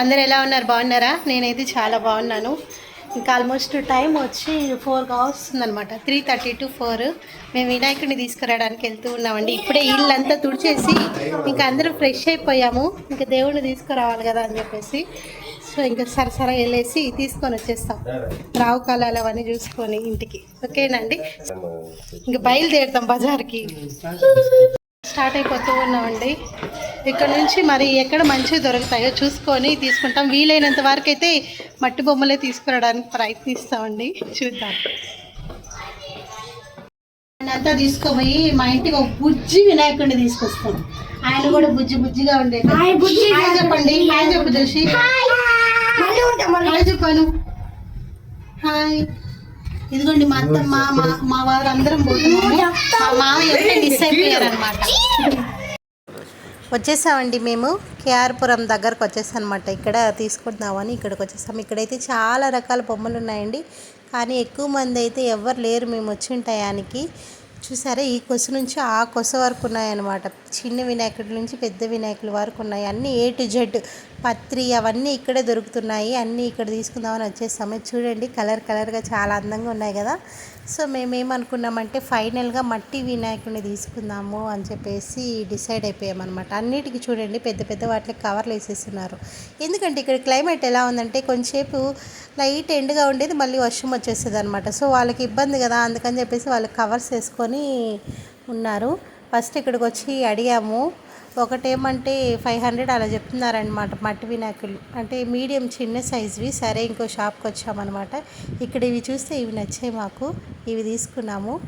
అందరు ఎలా ఉన్నారు? బాగున్నారా? నేనైతే చాలా బాగున్నాను. ఇంకా ఆల్మోస్ట్ టైం వచ్చి ఫోర్ వస్తుంది అనమాట త్రీ థర్టీ టు ఫోర్ మేము వినాయకుడిని తీసుకురావడానికి వెళ్తూ ఉన్నామండి. ఇప్పుడే ఇల్లంతా తుడిచేసి ఇంకా అందరూ ఫ్రెష్ అయిపోయాము. ఇంకా దేవుడిని తీసుకురావాలి కదా అని చెప్పేసి. సో ఇంకా సరసర వెళ్ళేసి తీసుకొని వచ్చేస్తాం. రావు కాలాలు అవన్నీ చూసుకొని ఇంటికి. ఓకేనండి ఇంకా బయలుదేరుతాం బజార్కి. స్టార్ట్ అయిపోతూ ఉన్నామండి. ఇక్కడ నుంచి మరి ఎక్కడ మంచిగా దొరుకుతాయో చూసుకొని తీసుకుంటాం. వీలైనంత వరకు అయితే మట్టి బొమ్మలే తీసుకురావడానికి ప్రయత్నిస్తామండి. చూద్దాం. అంతా తీసుకోపోయి మా ఇంటికి ఒక బుజ్జి వినాయకుడిని తీసుకొస్తాం. ఆయన కూడా బుజ్జి బుజ్జిగా ఉండే. హాయ్ చెప్పండి. హాయ్ చెప్పు జోషి. హాయ్. చెప్పాను. హాయ్. ఇదిగోండి మా అత్తమ్మ మా మా వారు అందరం పోతున్నాము. మా మామయ్య మిస్ అయిపోయారు అనమాట వచ్చేసామండి మేము. కేఆర్పురం దగ్గరకు వచ్చేసాం అనమాట ఇక్కడ తీసుకుంటున్నామని ఇక్కడికి వచ్చేసాం. ఇక్కడైతే చాలా రకాల బొమ్మలు ఉన్నాయండి. కానీ ఎక్కువ మంది అయితే ఎవరు లేరు మేము వచ్చిన టయానికి. చూసారా ఈ కొస నుంచి ఆ కొస వరకు ఉన్నాయన్నమాట. చిన్న వినాయకుడి నుంచి పెద్ద వినాయకుల వరకు ఉన్నాయి. అన్నీ ఏ టు జెడ్ పత్రి అవన్నీ ఇక్కడే దొరుకుతున్నాయి. అన్నీ ఇక్కడ తీసుకుందామని వచ్చేసాము చూడండి కలర్ కలర్గా చాలా అందంగా ఉన్నాయి కదా. సో మేమేమనుకున్నామంటే ఫైనల్గా మట్టి వినాయకుడిని తీసుకుందాము అని చెప్పేసి డిసైడ్ అయిపోయామన్నమాట. అన్నిటికీ చూడండి పెద్ద పెద్ద వాటికి కవర్లు వేసేస్తున్నారు. ఎందుకంటే ఇక్కడ క్లైమేట్ ఎలా ఉందంటే కొంచెంసేపు లైట్ ఎండ్గా ఉండేది మళ్ళీ వర్షం వచ్చేస్తుంది అనమాట సో వాళ్ళకి ఇబ్బంది కదా అందుకని చెప్పేసి వాళ్ళు కవర్స్ వేసుకొని ఉన్నారు. ఫస్ట్ ఇక్కడికి వచ్చి అడిగాము. ఒకటేమంటే ఫైవ్ హండ్రెడ్ అలా చెప్తున్నారనమాట మట్టి వినాయకులు. అంటే మీడియం చిన్న సైజువి. సరే ఇంకో షాప్కి వచ్చామన్నమాట. ఇక్కడ ఇవి చూస్తే ఇవి నచ్చాయి మాకు. ఇవి తీసుకున్నాము.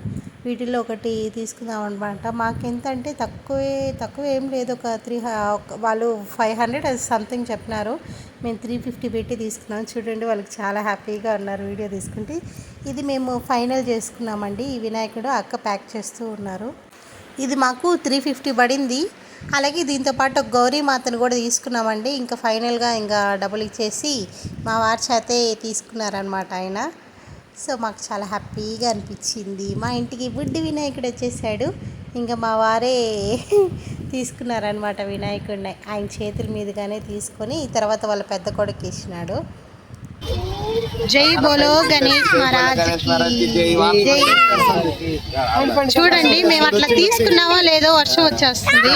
వీటిల్లో ఒకటి తీసుకుందాం అనమాట మాకు ఎంత అంటే తక్కువే తక్కువ ఏం లేదు. ఒక త్రీ వాళ్ళు ఫైవ్ హండ్రెడ్ అది సంథింగ్ చెప్పినారు. మేము త్రీ ఫిఫ్టీ పెట్టి తీసుకున్నాం. చూడండి వాళ్ళకి చాలా హ్యాపీగా ఉన్నారు వీడియో తీసుకుంటే. ఇది మేము ఫైనల్ చేసుకున్నామండి. ఈ వినాయకుడు అక్క ప్యాక్ చేస్తూ ఉన్నారు. ఇది మాకు త్రీ ఫిఫ్టీ పడింది. అలాగే దీంతో పాటు ఒక గౌరీ మాతను కూడా తీసుకున్నామండి. ఇంకా ఫైనల్గా ఇంకా డబ్బులు ఇచ్చేసి మా వారి చేతే తీసుకున్నారనమాట ఆయన. సో మాకు చాలా హ్యాపీగా అనిపించింది. మా ఇంటికి బుడ్డి వినాయకుడు వచ్చేసాడు. ఇంకా మా వారే తీసుకున్నారనమాట వినాయకుడిని. ఆయన చేతుల మీదుగానే తీసుకొని తర్వాత వాళ్ళ పెద్ద కొడుకు ఇచ్చినాడు జై బోలో గణేష్ మహారాజ్ చూడండి మేము అట్లా తీసుకున్నామో లేదో వర్షం వచ్చేస్తుంది.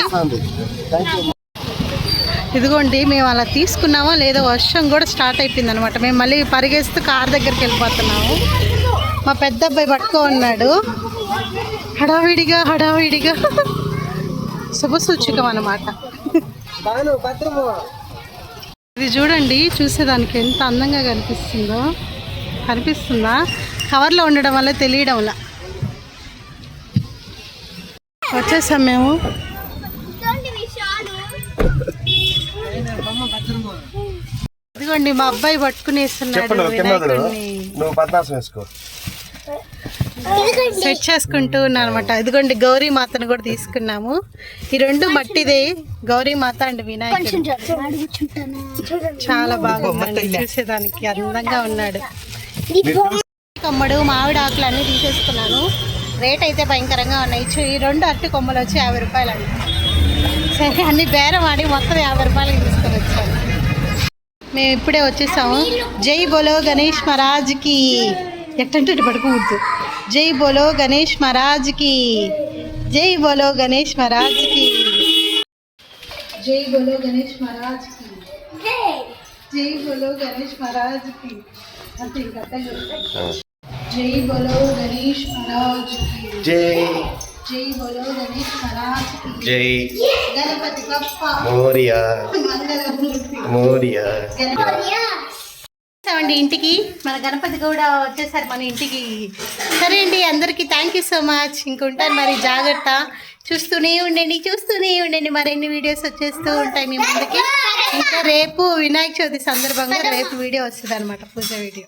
ఇదిగోండి మేము అలా తీసుకున్నామో లేదో వర్షం కూడా స్టార్ట్ అయిపోయింది అనమాట మేము మళ్ళీ పరిగెస్తూ కార్ దగ్గరికి వెళ్ళిపోతున్నాము. మా పెద్ద అబ్బాయి పట్టుకో ఉన్నాడు. హడావిడిగా హడావిడిగా. శుభసూచకం అనమాట ఇది చూడండి చూసేదానికి ఎంత అందంగా కనిపిస్తుందో. కనిపిస్తుందా? కవర్లో ఉండడం వల్ల తెలియడంలా వచ్చేసాం మేము. ఇదిగోండి మా అబ్బాయి పట్టుకునేస్తున్నాడు. నువ్వు వేసుకో. సెట్ చేసుకుంటూ ఉన్నాను అనమాట ఇదిగోండి గౌరీ మాతను కూడా తీసుకున్నాము. ఈ రెండు మట్టిదే. గౌరీ మాత అండ్ వినాయకుడు. చాలా బాగుందండి చూసేదానికి అందంగా ఉన్నాడు. కొమ్మడు మామిడి ఆకులు అన్నీ తీసేసుకున్నాను రేట్ అయితే భయంకరంగా ఉన్నాయి. చూ- ఈ రెండు అరటి కొమ్మలు వచ్చి యాభై రూపాయలు అండి సరే అన్ని బేరం ఆడి మొత్తం యాభై రూపాయలకి తీసుకొని వచ్చాను. మేము ఇప్పుడే వచ్చేసాము. జై బోలో గణేష్ మహారాజ్కి ఎట్టంటే ఇటు పడుకోకూడదు జై బోలో గణేష్ మహారాజ్కి జై బోలో గణేష్ మహారాజ్కి జై బోలో గణేష్ మహారాజ్కి జై బోలో గణేష్ మహారాజ్కి అంతే ఇంకా అర్థం కాదు. జై బోలో గణేష్ మహారాజ్కి జై జై బోలో గణేష్ మహారాజ్కి జై గణపతి గొప్ప మోరియా మంగళమూర్తి మోరియా వచ్చేసామండి ఇంటికి. మన గణపతి కూడా వచ్చేసారు మన ఇంటికి. సరే అండి అందరికీ థ్యాంక్ యూ సో మచ్ ఇంకుంటాను మరి జాగ్రత్త. చూస్తూనే ఉండండి చూస్తూనే ఉండండి. మరిన్ని వీడియోస్ వచ్చేస్తూ ఉంటాయి మీ ముందుకి. ఇంకా రేపు వినాయక చవితి సందర్భంగా రేపు వీడియో వస్తుంది అనమాట పూజ వీడియో